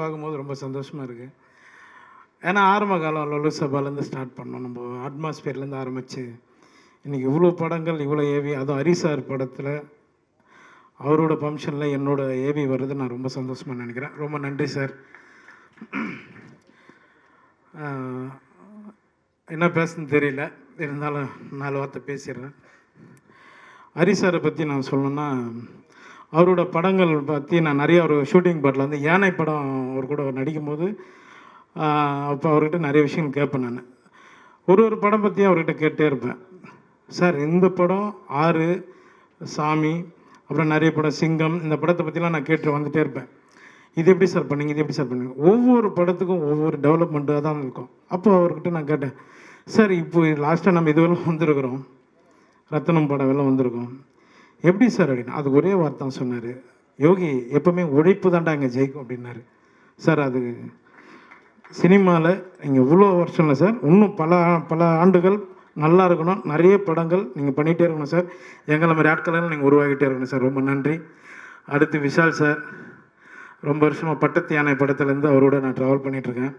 பார்க்கும்போது ரொம்ப சந்தோஷமாக இருக்குது ஏன்னா ஆரம்ப காலம் லொல்லு சபாலேருந்து ஸ்டார்ட் பண்ணோம். நம்ம அட்மாஸ்பியர்லேருந்து ஆரம்பித்து இன்றைக்கி இவ்வளோ படங்கள் இவ்வளோ ஏவி அதுவும் ஹரிசார் படத்தில் அவரோட ஃபங்க்ஷனில் என்னோட ஏவி வர்றது நான் ரொம்ப சந்தோஷமாக நினைக்கிறேன். ரொம்ப நன்றி சார். என்ன பேசுன்னு தெரியல. இருந்தாலும் நாலு வார்த்தை பேசிடுறேன். ஹரிசாரை பற்றி நான் சொல்லணுன்னா அவரோட படங்கள் பற்றி நான் நிறைய ஒரு ஷூட்டிங் பாட்டில் வந்து யானை படம் அவர் கூட நடிக்கும்போது அப்போ அவர்கிட்ட நிறைய விஷயங்கள் கேட்பேன் நான். ஒரு ஒரு படம் பற்றி அவர்கிட்ட கேட்டே இருப்பேன். சார் இந்த படம் ஆறு சாமி அப்புறம் நிறைய படம் சிங்கம் இந்த படத்தை பற்றிலாம் நான் கேட்டு வந்துட்டே இருப்பேன். இது எப்படி சார் பண்ணீங்க? இது எப்படி சார் பண்ணீங்க? ஒவ்வொரு படத்துக்கும் ஒவ்வொரு டெவலப்மெண்ட்டாக தான் இருக்கும். அப்போ அவர்கிட்ட நான் கேட்டேன் சார் இப்போ லாஸ்ட்டாக நம்ம இதுவெல்லாம் வந்திருக்கிறோம். ரத்தனம் படம் எல்லாம் வந்திருக்கோம். எப்படி சார் அப்படின்னு அது ஒரே வார்த்தை தான் சொன்னார். யோகி எப்பவுமே உழைப்பு தாண்டா இங்கே ஜெயிக்கும் அப்படின்னாரு. சார் அது சினிமாவில் நீங்கள் இவ்வளோ வருஷம் இல்லை சார் இன்னும் பல பல ஆண்டுகள் நல்லா இருக்கணும். நிறைய படங்கள் நீங்கள் பண்ணிகிட்டே இருக்கணும் சார். எங்களை மாதிரி ஆட்களெல்லாம் நீங்கள் உருவாகிட்டே இருக்கணும் சார். ரொம்ப நன்றி. அடுத்து விஷால் சார். ரொம்ப வருஷமாக பட்டத்து யானை படத்துலேருந்து அவரோட நான் ட்ராவல் பண்ணிகிட்ருக்கேன்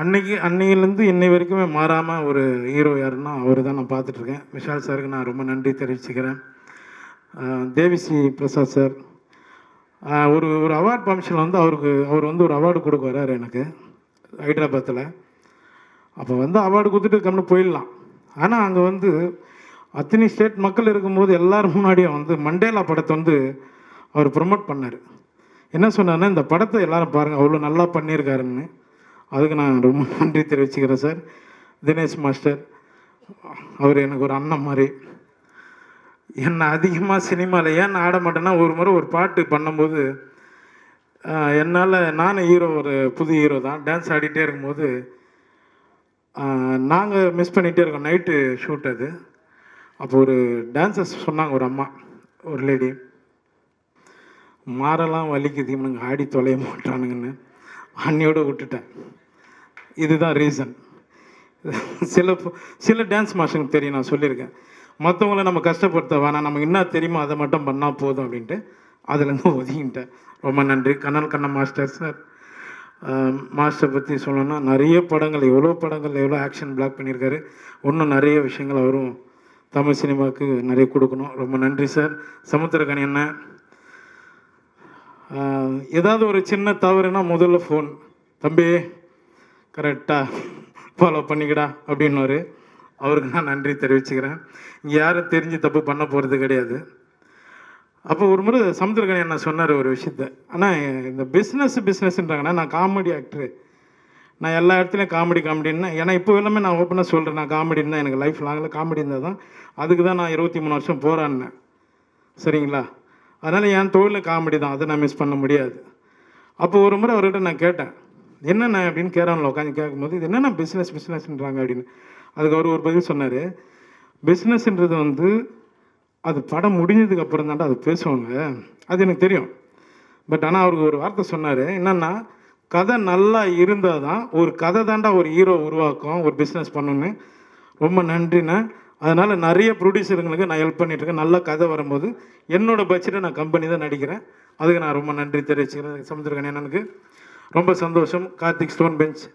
அன்னைக்கு அன்னையிலேருந்து இன்னை வரைக்குமே மாறாமல் ஒரு ஹீரோ யாருன்னா அவர் தான் நான் பார்த்துட்ருக்கேன். விஷால் சாருக்கு நான் ரொம்ப நன்றி தெரிவிச்சுக்கிறேன். தேவிஸ்ரீ பிரசாத் சார். ஒரு ஒரு அவார்ட் ஃபங்க்ஷனில் வந்து அவருக்கு அவர் வந்து ஒரு அவார்டு கொடுக்க வர்றாரு எனக்கு ஹைதராபாத்தில் அப்போ வந்து அவார்டு கொடுத்துட்டு கம்னு போயிடலாம். ஆனால் அங்கே வந்து அத்தனை ஸ்டேட் மக்கள் இருக்கும்போது எல்லாரும் முன்னாடியும் வந்து மண்டேலா படத்தை வந்து அவர் ப்ரொமோட் பண்ணார். என்ன சொன்னார்னா இந்த படத்தை எல்லோரும் பாருங்கள் அவ்வளோ நல்லா பண்ணியிருக்காருன்னு. அதுக்கு நான் ரொம்ப நன்றி தெரிவிச்சுக்கிறேன் சார். தினேஷ் மாஸ்டர் அவர் எனக்கு ஒரு அண்ணன் மாதிரி. என்னை அதிகமாக சினிமாவில் ஏன் ஆட மாட்டேன்னா ஒரு முறை ஒரு பாட்டு பண்ணும்போது என்னால் நானும் ஹீரோ ஒரு புது ஹீரோ தான். டான்ஸ் ஆடிட்டே இருக்கும்போது நாங்கள் மிஸ் பண்ணிகிட்டே இருக்கோம். நைட்டு ஷூட் அது. அப்போ ஒரு டான்ஸர்ஸ் சொன்னாங்க ஒரு அம்மா ஒரு லேடி மாறெல்லாம் வலிக்குது இவனுங்க ஆடி தொலைய மாட்டானுங்கன்னு. அன்னியோடு விட்டுட்டேன். இதுதான் ரீசன் சில சில டான்ஸ் மாஸ்டருக்கு தெரியும் நான் சொல்லியிருக்கேன். மற்றவங்கள நம்ம கஷ்டப்படுத்த வேணாம் நமக்கு என்ன தெரியுமோ அதை மட்டும் பண்ணால் போதும் அப்படின்ட்டு அதுலேருந்து ஒதுங்கிட்டேன். ரொம்ப நன்றி. Kannan Kannan master sir. Master பற்றி சொல்லணும்னா நிறைய படங்கள் எவ்வளோ படங்கள் எவ்வளோ ஆக்ஷன் பிளாக் பண்ணியிருக்காரு. இன்னும் நிறைய விஷயங்கள் அவரும் தமிழ் சினிமாவுக்கு நிறைய கொடுக்கணும். ரொம்ப நன்றி சார். சமுத்திரகனி அண்ணன். ஏதாவது ஒரு சின்ன தவறுனா முதல்ல ஃபோன் தம்பி. கரெக்டாக ஃபாலோ பண்ணிக்கடா அப்படின்னாரு. அவருக்கு நான் நன்றி தெரிவிச்சுக்கிறேன். இங்கே யாரும் தெரிஞ்சு தப்பு பண்ண போகிறது கிடையாது. அப்போ ஒரு முறை சமுத்திரகணி என்ன சொன்னார் ஒரு விஷயத்த. ஆனால் இந்த பிஸ்னஸ் பிஸ்னஸ்ன்றாங்கன்னா நான் காமெடி ஆக்டரு நான் எல்லா இடத்துலையும் காமெடி காமெடின்னா ஏன்னா இப்போ எல்லாமே நான் ஓப்பனாக சொல்கிறேன் நான் காமெடின்னு எனக்கு லைஃப் லாங்கில் காமெடி இருந்தால் தான் அதுக்கு தான் நான் இருபத்தி மூணு வருஷம் போராடினேன் சரிங்களா? அதனால் என் தொழிலில் காமெடி தான். அதை நான் மிஸ் பண்ண முடியாது. அப்போ ஒரு முறை அவர்கிட்ட நான் கேட்டேன். என்னென்ன அப்படின்னு கேரானில் உட்காந்து கேட்கும்போது இது என்னென்ன பிஸ்னஸ் பிஸ்னஸ்ன்றாங்க அப்படின்னு. அதுக்கு அவர் ஒரு பதில் சொன்னார். பிஸ்னஸ்ன்றது வந்து அது படம் முடிஞ்சதுக்கு அப்புறம் தான்டா அது பேசுவாங்க. அது எனக்கு தெரியும். பட் ஆனால் அவருக்கு ஒரு வார்த்தை சொன்னார். என்னென்னா கதை நல்லா இருந்தால் தான் ஒரு கதை தாண்டா ஒரு ஹீரோ உருவாக்கும் ஒரு பிஸ்னஸ் பண்ணணுன்னு ரொம்ப நன்றிண்ணே. அதனால் நிறைய ப்ரொடியூசருங்களுக்கு நான் ஹெல்ப் பண்ணிகிட்ருக்கேன் நல்ல கதை வரும்போது என்னோடய பட்ஜெட்டை நான் கம்பெனி தான் நடிக்கிறேன். அதுக்கு நான் ரொம்ப நன்றி தெரிவிச்சுக்கிறேன். சமுத்திரகன் எனக்கு ரொம்ப சந்தோஷம். Karthik stone bench.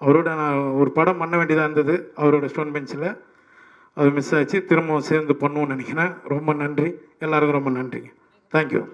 அவரோட நான் ஒரு படம் பண்ண வேண்டியதாக இருந்தது. அவரோட ஸ்டோன் பெஞ்சில். அது மிஸ் ஆச்சு. திரும்பவும் சேர்ந்து பண்ணுவோம்னு நினைக்கிறேன். ரொம்ப நன்றி. எல்லாருக்கும் ரொம்ப நன்றிங்க. தேங்க்யூ